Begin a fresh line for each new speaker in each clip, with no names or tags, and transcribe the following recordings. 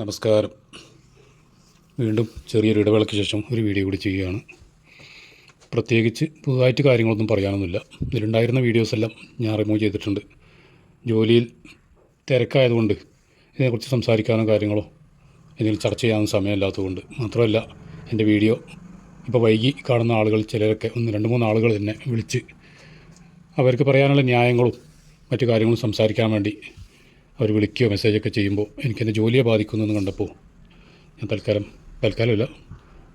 നമസ്കാരം. വീണ്ടും ചെറിയൊരു ഇടവേളയ്ക്ക് ശേഷം ഒരു വീഡിയോ കൂടി ചെയ്യുകയാണ്. പ്രത്യേകിച്ച് പുതുതായിട്ട് കാര്യങ്ങളൊന്നും പറയാനൊന്നുമില്ല. ഇതിലുണ്ടായിരുന്ന വീഡിയോസെല്ലാം ഞാൻ റിമൂവ് ചെയ്തിട്ടുണ്ട്. ജോലിയിൽ തിരക്കായതുകൊണ്ട് ഇതിനെക്കുറിച്ച് സംസാരിക്കാനോ കാര്യങ്ങളോ എന്തെങ്കിലും ചർച്ച ചെയ്യാനോ സമയമില്ലാത്തതുകൊണ്ട് മാത്രമല്ല എന്റെ വീഡിയോ ഇപ്പോൾ വൈകി കാണുന്ന ആളുകൾ ചിലരൊക്കെ ഒന്ന് രണ്ട് മൂന്ന് ആളുകൾ തന്നെ വിളിച്ച് അവർക്ക് പറയാനുള്ള ന്യായങ്ങളും മറ്റു കാര്യങ്ങളും സംസാരിക്കാൻ വേണ്ടി അവർ വിളിക്കുകയോ മെസ്സേജൊക്കെ ചെയ്യുമ്പോൾ എനിക്കെന്റെ ജോലിയെ ബാധിക്കുന്നെന്ന് കണ്ടപ്പോൾ ഞാൻ തൽക്കാലം തൽക്കാലമില്ല.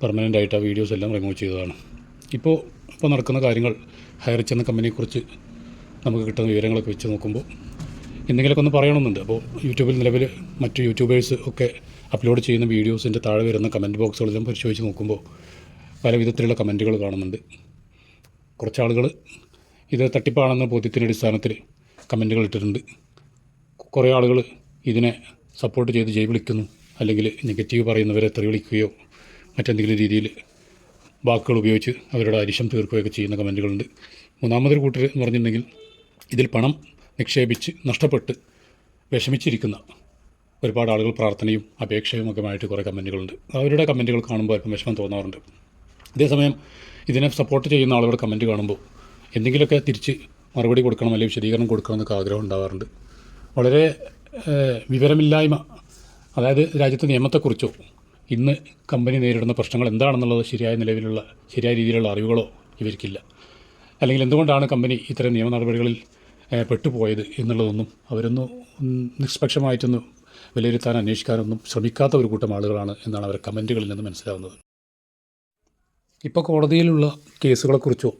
പെർമനന്റ് ആയിട്ട് ആ വീഡിയോസ് എല്ലാം റിമൂവ് ചെയ്തതാണ്. ഇപ്പോൾ ഇപ്പോൾ നടക്കുന്ന കാര്യങ്ങൾ ഹയർ ചെന്ന കമ്പനിയെക്കുറിച്ച് നമുക്ക് കിട്ടുന്ന വിവരങ്ങളൊക്കെ വെച്ച് നോക്കുമ്പോൾ എന്തെങ്കിലുമൊക്കെ ഒന്ന് പറയണമെന്നുണ്ട്. അപ്പോൾ യൂട്യൂബിൽ നിലവിൽ മറ്റു യൂട്യൂബേഴ്സ് ഒക്കെ അപ്ലോഡ് ചെയ്യുന്ന വീഡിയോസിന്റെ താഴെ വരുന്ന കമന്റ് ബോക്സുകളെല്ലാം പരിശോധിച്ച് നോക്കുമ്പോൾ പല വിധത്തിലുള്ള കമന്റുകൾ കാണുന്നുണ്ട്. കുറച്ച് ആളുകൾ ഇത് തട്ടിപ്പാണെന്ന ബോധ്യത്തിന്റെ അടിസ്ഥാനത്തിൽ കമന്റുകൾ ഇട്ടിട്ടുണ്ട്. കുറേ ആളുകൾ ഇതിനെ സപ്പോർട്ട് ചെയ്ത് ജയ് വിളിക്കുന്നു. അല്ലെങ്കിൽ നെഗറ്റീവ് പറയുന്നവരെ തെറി വിളിക്കുകയോ മറ്റെന്തെങ്കിലും രീതിയിൽ വാക്കുകൾ ഉപയോഗിച്ച് അവരുടെ അരിശം തീർക്കുകയൊക്കെ ചെയ്യുന്ന കമന്റുകളുണ്ട്. മൂന്നാമതൊരു കൂട്ടർ എന്ന് പറഞ്ഞിട്ടുണ്ടെങ്കിൽ ഇതിൽ പണം നിക്ഷേപിച്ച് നഷ്ടപ്പെട്ട് വിഷമിച്ചിരിക്കുന്ന ഒരുപാട് ആളുകൾ പ്രാർത്ഥനയും അപേക്ഷയും ഒക്കെ ആയിട്ട് കുറേ കമന്റുകളുണ്ട്. അവരുടെ കമന്റുകൾ കാണുമ്പോൾ അല്പം വിഷമം തോന്നാറുണ്ട്. അതേസമയം ഇതിനെ സപ്പോർട്ട് ചെയ്യുന്ന ആളുകളുടെ കമന്റ് കാണുമ്പോൾ എന്തെങ്കിലുമൊക്കെ തിരിച്ച് മറുപടി കൊടുക്കണം അല്ലെങ്കിൽ വിശദീകരണം കൊടുക്കണം എന്നൊക്കെ ആഗ്രഹം ഉണ്ടാവാറുണ്ട്. വളരെ വിവരമില്ലായ്മ അതായത് രാജ്യത്തെ നിയമത്തെക്കുറിച്ചോ ഇന്ന് കമ്പനി നേരിടുന്ന പ്രശ്നങ്ങൾ എന്താണെന്നുള്ളത് ശരിയായ നിലവിലുള്ള ശരിയായ രീതിയിലുള്ള അറിവുകളോ ഇവർക്കില്ല. അല്ലെങ്കിൽ എന്തുകൊണ്ടാണ് കമ്പനി ഇത്തരം നിയമ നടപടികളിൽ പെട്ടുപോയത് എന്നുള്ളതൊന്നും അവരൊന്നും നിഷ്പക്ഷമായിട്ടൊന്നും വിലയിരുത്താൻ അന്വേഷിക്കാനൊന്നും ശ്രമിക്കാത്ത ഒരു കൂട്ടം ആളുകളാണ് എന്നാണ് അവരുടെ കമന്റുകളിൽ നിന്ന് മനസ്സിലാവുന്നത്. ഇപ്പോൾ കോടതിയിലുള്ള കേസുകളെക്കുറിച്ചോ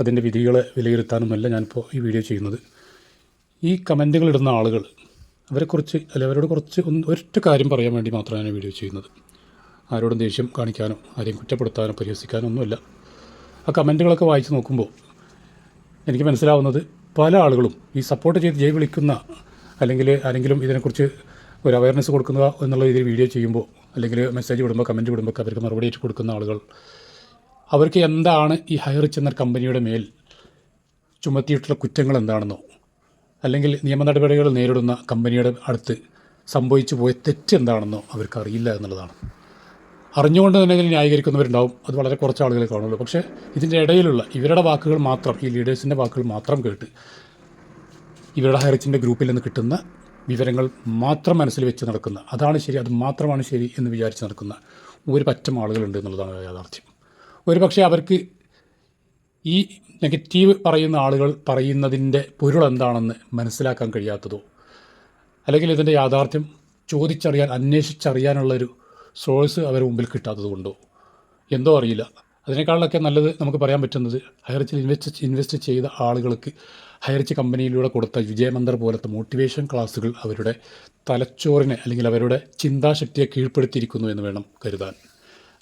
അതിന്റെ വിധികളെ വിലയിരുത്താനുമല്ല ഞാനിപ്പോൾ ഈ വീഡിയോ ചെയ്യുന്നത്. ഈ കമന്റുകൾ ഇടുന്ന ആളുകൾ അവരെക്കുറിച്ച് അല്ലെ അവരോട് കുറച്ച് ഒന്ന് ഒരൊറ്റ കാര്യം പറയാൻ വേണ്ടി മാത്രമാണ് ഞാൻ വീഡിയോ ചെയ്യുന്നത്. ആരോടും ദേഷ്യം കാണിക്കാനോ ആരെയും കുറ്റപ്പെടുത്താനോ പരിഹസിക്കാനോ ഒന്നുമില്ല. ആ കമന്റുകളൊക്കെ വായിച്ച് നോക്കുമ്പോൾ എനിക്ക് മനസ്സിലാവുന്നത് പല ആളുകളും ഈ സപ്പോർട്ട് ചെയ്ത് ജയ് വിളിക്കുന്ന അല്ലെങ്കിൽ ആരെങ്കിലും ഇതിനെക്കുറിച്ച് ഒരു അവയർനെസ് കൊടുക്കുക എന്നുള്ള രീതിയിൽ വീഡിയോ ചെയ്യുമ്പോൾ അല്ലെങ്കിൽ മെസ്സേജ് വിടുമ്പോൾ കമന്റ് വിടുമ്പോൾ അവർക്ക് മറുപടി ആയിട്ട് കൊടുക്കുന്ന ആളുകൾ അവർക്ക് എന്താണ് ഈ ഹയർ എന്ന കമ്പനിയുടെ മേൽ ചുമത്തിയിട്ടുള്ള കുറ്റങ്ങൾ എന്താണെന്നോ അല്ലെങ്കിൽ നിയമ നടപടികൾ നേരിടുന്ന കമ്പനിയുടെ അടുത്ത് സംഭവിച്ചു പോയ തെറ്റ് എന്താണെന്നോ അവർക്ക് അറിയില്ല എന്നുള്ളതാണ്. അറിഞ്ഞുകൊണ്ട് തന്നെ ഇതിനെ ന്യായീകരിക്കുന്നവരുണ്ടാവും. അത് വളരെ കുറച്ച് ആളുകളെ കാണുള്ളൂ. പക്ഷേ ഇതിന്റെ ഇടയിലുള്ള ഇവരുടെ വാക്കുകൾ മാത്രം ഈ ലീഡേഴ്സിന്റെ വാക്കുകൾ മാത്രം കേട്ട് ഇവരുടെ ഹൈറിച്ചിന്റെ ഗ്രൂപ്പിൽ നിന്ന് കിട്ടുന്ന വിവരങ്ങൾ മാത്രം മനസ്സിൽ വെച്ച് നടക്കുന്ന അതാണ് ശരി അത് മാത്രമാണ് ശരി എന്ന് വിചാരിച്ച് നടക്കുന്ന ഒരു പറ്റം ആളുകളുണ്ട് എന്നുള്ളതാണ് യാഥാർത്ഥ്യം. ഒരു പക്ഷേ അവർക്ക് ഈ നെഗറ്റീവ് പറയുന്ന ആളുകൾ പറയുന്നതിന്റെ പൊരുൾ എന്താണെന്ന് മനസ്സിലാക്കാൻ കഴിയാത്തതോ? അല്ലെങ്കിൽ ഇതിന്റെ യാഥാർത്ഥ്യം ചോദിച്ചറിയാൻ അന്വേഷിച്ചറിയാനുള്ളൊരു സോഴ്സ് അവരുടെ മുമ്പിൽ കിട്ടാത്തത് കൊണ്ടോ? എന്തോ അറിയില്ല. അതിനേക്കാളൊക്കെ നല്ലത് നമുക്ക് പറയാൻ പറ്റുന്നത് ഹയർച്ചിൽ ഇൻവെസ്റ്റ് ഇൻവെസ്റ്റ് ചെയ്ത ആളുകൾക്ക് ഹയർച്ച് കമ്പനിയിലൂടെ കൊടുത്ത വിജയമന്ത്ര പോലത്തെ മോട്ടിവേഷൻ ക്ലാസ്സുകൾ അവരുടെ തലച്ചോറിനെ അല്ലെങ്കിൽ അവരുടെ ചിന്താശക്തിയെ കീഴ്പ്പെടുത്തിയിരിക്കുന്നു എന്ന് വേണം കരുതാൻ.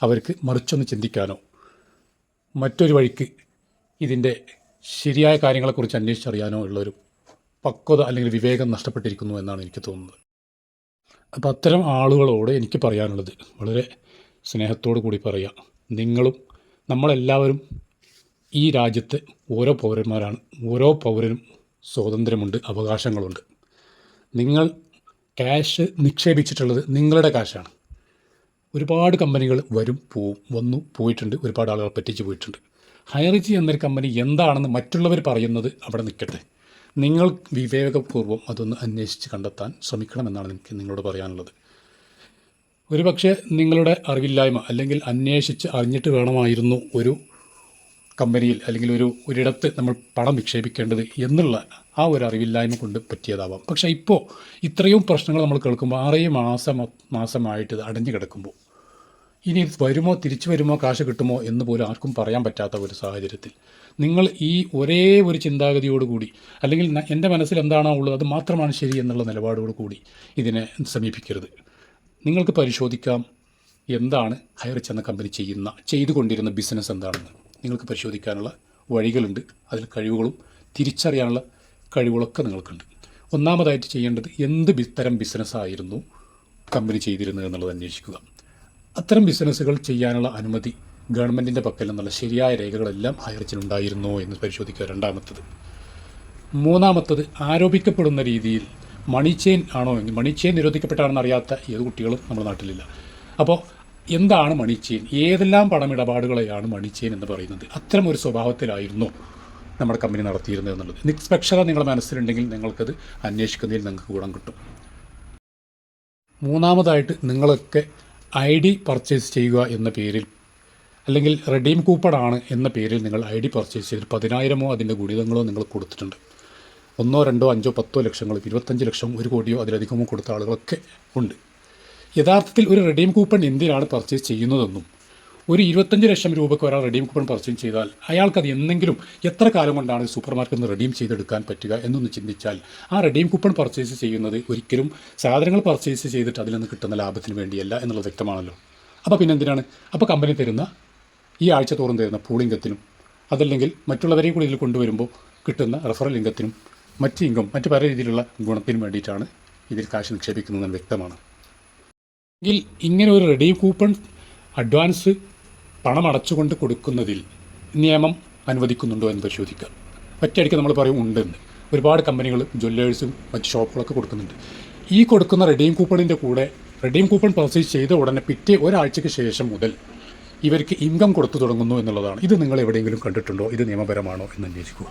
അവർക്ക് മറിച്ചൊന്ന് ചിന്തിക്കാനോ? മറ്റൊരു വഴിക്ക് ഇതിന്റെ ശരിയായ കാര്യങ്ങളെക്കുറിച്ച് അന്വേഷിച്ചറിയാനോ ഉള്ളൊരു പക്വത അല്ലെങ്കിൽ വിവേകം നഷ്ടപ്പെട്ടിരിക്കുന്നു എന്നാണ് എനിക്ക് തോന്നുന്നത്. അപ്പോൾ അത്തരം ആളുകളോട് എനിക്ക് പറയാനുള്ളത് വളരെ സ്നേഹത്തോടു കൂടി പറയാം. നിങ്ങളും നമ്മളെല്ലാവരും ഈ രാജ്യത്തെ ഓരോ പൗരന്മാരാണ്. ഓരോ പൗരനും സ്വാതന്ത്ര്യമുണ്ട് അവകാശങ്ങളുണ്ട്. നിങ്ങൾ ക്യാഷ് നിക്ഷേപിച്ചിട്ടുള്ളത് നിങ്ങളുടെ ക്യാഷാണ് ഒരുപാട് കമ്പനികൾ വരും പോവും വന്നു പോയിട്ടുണ്ട്. ഒരുപാട് ആളുകൾ പറ്റിച്ച് പോയിട്ടുണ്ട്. ഹൈറിജി എന്നൊരു കമ്പനി എന്താണെന്ന് മറ്റുള്ളവർ പറയുന്നത് അവിടെ നിൽക്കട്ടെ. നിങ്ങൾ വിവേകപൂർവം അതൊന്ന് അന്വേഷിച്ച് കണ്ടെത്താൻ ശ്രമിക്കണമെന്നാണ് എനിക്ക് നിങ്ങളോട് പറയാനുള്ളത്. ഒരുപക്ഷെ നിങ്ങളുടെ അറിവില്ലായ്മ അല്ലെങ്കിൽ അന്വേഷിച്ച് അറിഞ്ഞിട്ട് വേണമായിരുന്നു ഒരു കമ്പനിയിൽ അല്ലെങ്കിൽ ഒരു ഒരിടത്ത് നമ്മൾ പണം നിക്ഷേപിക്കേണ്ടത് എന്നുള്ള ആ ഒരു അറിവില്ലായ്മ കൊണ്ട് പറ്റിയതാവാം. പക്ഷേ ഇപ്പോൾ ഇത്രയും പ്രശ്നങ്ങൾ നമ്മൾ കേൾക്കുമ്പോൾ ആറേ മാസം മാസമായിട്ട് ഇത് അടഞ്ഞു കിടക്കുമ്പോൾ ഇനി വരുമോ തിരിച്ചു വരുമോ കാശ് കിട്ടുമോ എന്ന് പോലും ആർക്കും പറയാൻ പറ്റാത്ത ഒരു സാഹചര്യത്തിൽ. നിങ്ങൾ ഈ ഒരേ ഒരു ചിന്താഗതിയോടുകൂടി അല്ലെങ്കിൽ എന്റെ മനസ്സിൽ എന്താണോ ഉള്ളത് അത് മാത്രമാണ് ശരി എന്നുള്ള നിലപാടോട് കൂടി ഇതിനെ സമീപിക്കരുത്. നിങ്ങൾക്ക് പരിശോധിക്കാം എന്താണ് ഹയറിച്ച് ചെന്ന കമ്പനി ചെയ്യുന്ന ചെയ്തുകൊണ്ടിരുന്ന ബിസിനസ് എന്താണെന്ന്. നിങ്ങൾക്ക് പരിശോധിക്കാനുള്ള വഴികളുണ്ട് അതിൽ കഴിവുകളും തിരിച്ചറിയാനുള്ള കഴിവുകളൊക്കെ നിങ്ങൾക്കുണ്ട്. ഒന്നാമതായിട്ട് ചെയ്യേണ്ടത് എന്ത് തരം ബിസിനസ്സായിരുന്നു കമ്പനി ചെയ്തിരുന്നത് എന്നുള്ളത് അന്വേഷിക്കുക. അത്തരം ബിസിനസ്സുകൾ ചെയ്യാനുള്ള അനുമതി ഗവൺമെന്റിന്റെ പക്കൽ നിന്നുള്ള ശരിയായ രേഖകളെല്ലാം ഹയർച്ചിനുണ്ടായിരുന്നോ എന്ന് പരിശോധിക്കുക രണ്ടാമത്തത്. മൂന്നാമത്തത് ആരോപിക്കപ്പെടുന്ന രീതിയിൽ മണി ചെയിൻ ആണോ എങ്കിൽ മണി ചെയിൻ നിരോധിക്കപ്പെട്ടാണെന്ന് അറിയാത്ത ഏത് കുട്ടികളും നമ്മുടെ നാട്ടിലില്ല. അപ്പോൾ എന്താണ് മണി ചെയിൻ? ഏതെല്ലാം പണമിടപാടുകളെയാണ് മണി ചെയിൻ എന്ന് പറയുന്നത്? അത്തരം ഒരു സ്വഭാവത്തിലായിരുന്നു നമ്മുടെ കമ്പനി നടത്തിയിരുന്നത് എന്നുള്ളത്. നിഷ്പക്ഷത നിങ്ങളുടെ മനസ്സിലുണ്ടെങ്കിൽ നിങ്ങൾക്കത് അന്വേഷിക്കുന്നതിൽ നിങ്ങൾക്ക് ഗുണം കിട്ടും. മൂന്നാമതായിട്ട് നിങ്ങളൊക്കെ ഐ ഡി പർച്ചേസ് ചെയ്യുക എന്ന പേരിൽ അല്ലെങ്കിൽ റെഡീം ആണ് എന്ന പേരിൽ നിങ്ങൾ ഐ ഡി പർച്ചേസ് ചെയ്തിട്ട് പതിനായിരമോ അതിന്റെ ഗുണിതങ്ങളോ നിങ്ങൾ കൊടുത്തിട്ടുണ്ട്. ഒന്നോ രണ്ടോ അഞ്ചോ പത്തോ ലക്ഷങ്ങളോ ഇരുപത്തഞ്ച് ലക്ഷം ഒരു കോടിയോ അതിലധികമോ കൊടുത്ത ആളുകളൊക്കെ ഉണ്ട്. യഥാർത്ഥത്തിൽ ഒരു റെഡീം കൂപ്പൺ എന്തിനാണ് പർച്ചേസ് ചെയ്യുന്നതെന്നും ഒരു ഇരുപത്തഞ്ച് ലക്ഷം രൂപയ്ക്ക് ഒരാൾ റെഡീം കൂപ്പൺ പർച്ചേസ് ചെയ്താൽ അയാൾക്കത് എന്തെങ്കിലും എത്ര കാലം കൊണ്ടാണ് സൂപ്പർ മാർക്കറ്റിൽ നിന്ന് റെഡീം ചെയ്തെടുക്കാൻ പറ്റുക എന്നൊന്ന് ചിന്തിച്ചാൽ ആ റെഡീം കൂപ്പൺ പർച്ചേസ് ചെയ്യുന്നത് ഒരിക്കലും സാധനങ്ങൾ പർച്ചേസ് ചെയ്തിട്ട് അതിൽ നിന്ന് കിട്ടുന്ന ലാഭത്തിന് വേണ്ടിയല്ല എന്നുള്ളത് വ്യക്തമാണല്ലോ. അപ്പോൾ പിന്നെ എന്തിനാണ് അപ്പോൾ കമ്പനി തരുന്ന ഈ ആഴ്ച തോറും തരുന്ന പൂളിംഗത്തിനും അതല്ലെങ്കിൽ മറ്റുള്ളവരെയും കൂടി ഇതിൽ കൊണ്ടുവരുമ്പോൾ കിട്ടുന്ന റെഫറൽ ലിംഗത്തിനും മറ്റ് ഇംഗം മറ്റ് പല രീതിയിലുള്ള ഗുണത്തിനും വേണ്ടിയിട്ടാണ് ഇതിൽ കാശ് നിക്ഷേപിക്കുന്നതെന്ന് വ്യക്തമാണ്. എങ്കിൽ ഇങ്ങനെ ഒരു റെഡീം കൂപ്പൺ അഡ്വാൻസ് പണം അടച്ചുകൊണ്ട് കൊടുക്കുന്നതിൽ നിയമം അനുവദിക്കുന്നുണ്ടോ എന്ന് പരിശോധിക്കുക. ഒറ്റയടിക്ക് നമ്മൾ പറയും ഉണ്ടെന്ന്. ഒരുപാട് കമ്പനികൾ ജ്വല്ലേഴ്സും മറ്റ് ഷോപ്പുകളൊക്കെ കൊടുക്കുന്നുണ്ട്. ഈ കൊടുക്കുന്ന റെഡീം കൂപ്പണിന്റെ കൂടെ റെഡീം കൂപ്പൺ പ്രോസസ് ചെയ്ത ഉടനെ പിറ്റേ ഒരാഴ്ചയ്ക്ക് ശേഷം മുതൽ ഇവർക്ക് ഇൻകം കൊടുത്തു തുടങ്ങുന്നു എന്നുള്ളതാണ്. ഇത് നിങ്ങൾ എവിടെയെങ്കിലും കണ്ടിട്ടുണ്ടോ? ഇത് നിയമപരമാണോ എന്ന് അന്വേഷിക്കുക.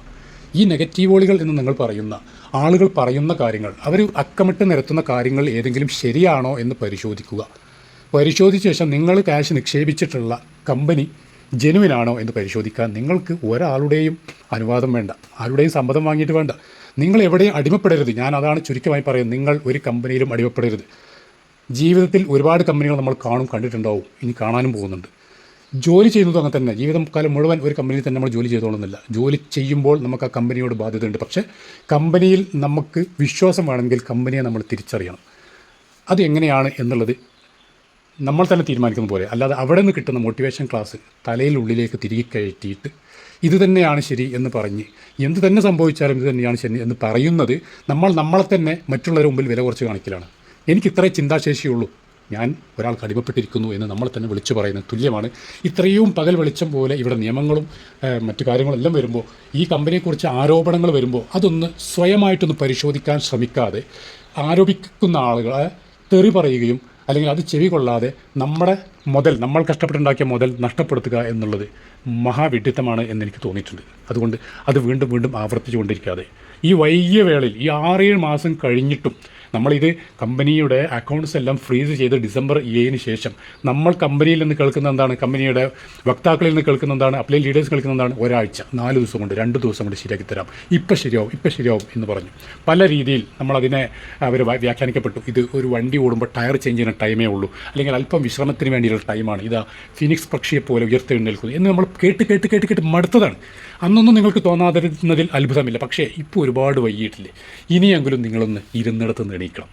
ഈ നെഗറ്റീവോളികൾ എന്ന് നിങ്ങൾ പറയുന്ന ആളുകൾ പറയുന്ന കാര്യങ്ങൾ അവർ അക്കമിട്ട് നിരത്തുന്ന കാര്യങ്ങൾ ഏതെങ്കിലും ശരിയാണോ എന്ന് പരിശോധിക്കുക. പരിശോധിച്ച ശേഷം നിങ്ങൾ ക്യാഷ് നിക്ഷേപിച്ചിട്ടുള്ള കമ്പനി ജെനുവിനാണോ എന്ന് പരിശോധിക്കാൻ നിങ്ങൾക്ക് ഒരാളുടെയും അനുവാദം വേണ്ട. ആരുടെയും സമ്മതം വാങ്ങിയിട്ട് വേണ്ട. നിങ്ങൾ എവിടെയും അടിമപ്പെടരുത്. ഞാൻ അതാണ് ചുരുക്കമായി പറയുന്നത്. നിങ്ങൾ ഒരു കമ്പനിയിലും അടിമപ്പെടരുത്. ജീവിതത്തിൽ ഒരുപാട് കമ്പനികൾ നമ്മൾ കാണും കണ്ടിട്ടുണ്ടാവും. ഇനി കാണാനും പോകുന്നുണ്ട്. ജോലി ചെയ്യുന്നതും അങ്ങനെ തന്നെ. ജീവിതം കാലം മുഴുവൻ ഒരു കമ്പനിയിൽ തന്നെ നമ്മൾ ജോലി ചെയ്തോളുന്നില്ല. ജോലി ചെയ്യുമ്പോൾ നമുക്ക് ആ കമ്പനിയോട് ബാധ്യതയുണ്ട്. പക്ഷേ കമ്പനിയിൽ നമുക്ക് വിശ്വാസം വേണമെങ്കിൽ കമ്പനിയെ നമ്മൾ തിരിച്ചറിയണം. അത് എങ്ങനെയാണ് എന്നുള്ളത് നമ്മൾ തന്നെ തീരുമാനിക്കുന്ന പോലെ. അല്ലാതെ അവിടെ നിന്ന് കിട്ടുന്ന മോട്ടിവേഷൻ ക്ലാസ് തലയിൽ ഉള്ളിലേക്ക് തിരികെ കയറ്റിയിട്ട് ഇത് തന്നെയാണ് ശരി എന്ന് പറഞ്ഞ് എന്ത് തന്നെ സംഭവിച്ചാലും ഇത് തന്നെയാണ് ശരി എന്ന് പറയുന്നത് നമ്മൾ നമ്മളെ തന്നെ മറ്റുള്ളവരുടെ മുമ്പിൽ വില കുറച്ച് കാണിക്കലാണ്. എനിക്ക് ഇത്രേ ചിന്താശേഷിയുള്ളൂ. ഞാൻ ഒരാൾക്ക് അടിമപ്പെട്ടിരിക്കുന്നു എന്ന് നമ്മൾ തന്നെ വിളിച്ചു പറയുന്നത് തുല്യമാണ്. ഇത്രയും പകൽ വെളിച്ചം പോലെ ഇവിടെ നിയമങ്ങളും മറ്റു കാര്യങ്ങളെല്ലാം വരുമ്പോൾ ഈ കമ്പനിയെക്കുറിച്ച് ആരോപണങ്ങൾ വരുമ്പോൾ അതൊന്ന് സ്വയമായിട്ടൊന്ന് പരിശോധിക്കാൻ ശ്രമിക്കാതെ ആരോപിക്കുന്ന ആളുകളെ തെറി പറയുകയും അല്ലെങ്കിൽ അത് ചെവി കൊള്ളാതെ നമ്മുടെ മുതൽ നമ്മൾ കഷ്ടപ്പെട്ടുണ്ടാക്കിയ മുതൽ നഷ്ടപ്പെടുത്തുക എന്നുള്ളത് മഹാവിഡിത്തമാണ് എന്നെനിക്ക് തോന്നിയിട്ടുണ്ട്. അതുകൊണ്ട് അത് വീണ്ടും വീണ്ടും ആവർത്തിച്ചുകൊണ്ടിരിക്കാതെ. ഈ വൈകിയ വേളയിൽ ഈ ആറേഴ് മാസം കഴിഞ്ഞിട്ടും നമ്മളിത് കമ്പനിയുടെ അക്കൗണ്ട്സ് എല്ലാം ഫ്രീസ് ചെയ്ത് ഡിസംബർ ഏഴിന് ശേഷം നമ്മൾ കമ്പനിയിൽ നിന്ന് കേൾക്കുന്ന എന്താണ്? കമ്പനിയുടെ വക്താക്കളിൽ നിന്ന് കേൾക്കുന്ന എന്താണ്? അപ്ലൈ ലീഡേഴ്സ് കേൾക്കുന്ന എന്താണ്? ഒരാഴ്ച നാല് ദിവസം കൊണ്ട് രണ്ട് ദിവസം കൊണ്ട് ശരിയാക്കി തരാം. ഇപ്പം ശരിയാവും ഇപ്പം ശരിയാവും എന്ന് പറഞ്ഞു. പല രീതിയിൽ നമ്മളതിനെ അവർ വ്യാഖ്യാനിക്കപ്പെട്ടു. ഇത് ഒരു വണ്ടി ഓടുമ്പോൾ ടയർ ചേഞ്ച് ചെയ്യുന്ന ടൈമേ ഉള്ളൂ. അല്ലെങ്കിൽ അല്പം വിശ്രമത്തിന് വേണ്ടിയുള്ള ടൈമാണ്. ഇതാ ഫിനിക്സ് പക്ഷിയെ പോലെ ഉയർത്തെഴുന്നേൽക്കുന്നു എന്ന് നമ്മൾ കേട്ട് കേട്ട് കേട്ട് കേട്ട് മടുത്തതാണ്. അന്നൊന്നും നിങ്ങൾക്ക് തോന്നാതിരുന്നതിൽ അത്ഭുതമില്ല. പക്ഷേ ഇപ്പോൾ ഒരുപാട് വൈകിട്ടില്ലേ ഇനിയെങ്കിലും നിങ്ങളൊന്ന് ഇരുന്നിടത്ത് നിന്ന് എണീക്കണം.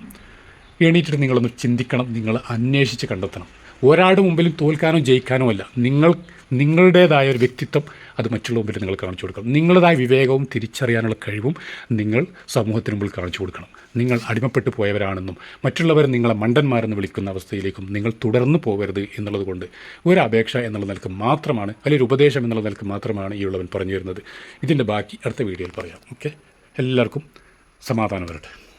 എണീറ്റിട്ട് നിങ്ങളൊന്ന് ചിന്തിക്കണം. നിങ്ങൾ അന്വേഷിച്ച് കണ്ടെത്തണം. ഒരാളുടെ മുമ്പിലും തോൽക്കാനോ ജയിക്കാനോ അല്ല. നിങ്ങൾ നിങ്ങളുടേതായ ഒരു വ്യക്തിത്വം അത് മറ്റുള്ള മുമ്പിൽ നിങ്ങൾ കാണിച്ചു കൊടുക്കണം. നിങ്ങളുടേതായ വിവേകവും തിരിച്ചറിയാനുള്ള കഴിവും നിങ്ങൾ സമൂഹത്തിന് മുമ്പിൽ കാണിച്ചു കൊടുക്കണം. നിങ്ങൾ അടിമപ്പെട്ടു പോയവരാണെന്നും മറ്റുള്ളവർ നിങ്ങളെ മണ്ടന്മാരെന്ന് വിളിക്കുന്ന അവസ്ഥയിലേക്കും നിങ്ങൾ തുടർന്ന് പോകരുത് എന്നുള്ളത് കൊണ്ട് ഒരു അപേക്ഷ എന്നുള്ള നിലയ്ക്ക് മാത്രമാണ് അല്ലെങ്കിൽ ഉപദേശം എന്നുള്ള നിലയ്ക്ക് മാത്രമാണ് ഈ ഉള്ളവൻ പറഞ്ഞു വരുന്നത് ഇതിന്റെ ബാക്കി അടുത്ത വീഡിയോയിൽ പറയാം. ഓക്കെ? എല്ലാവർക്കും സമാധാനം വരട്ടെ.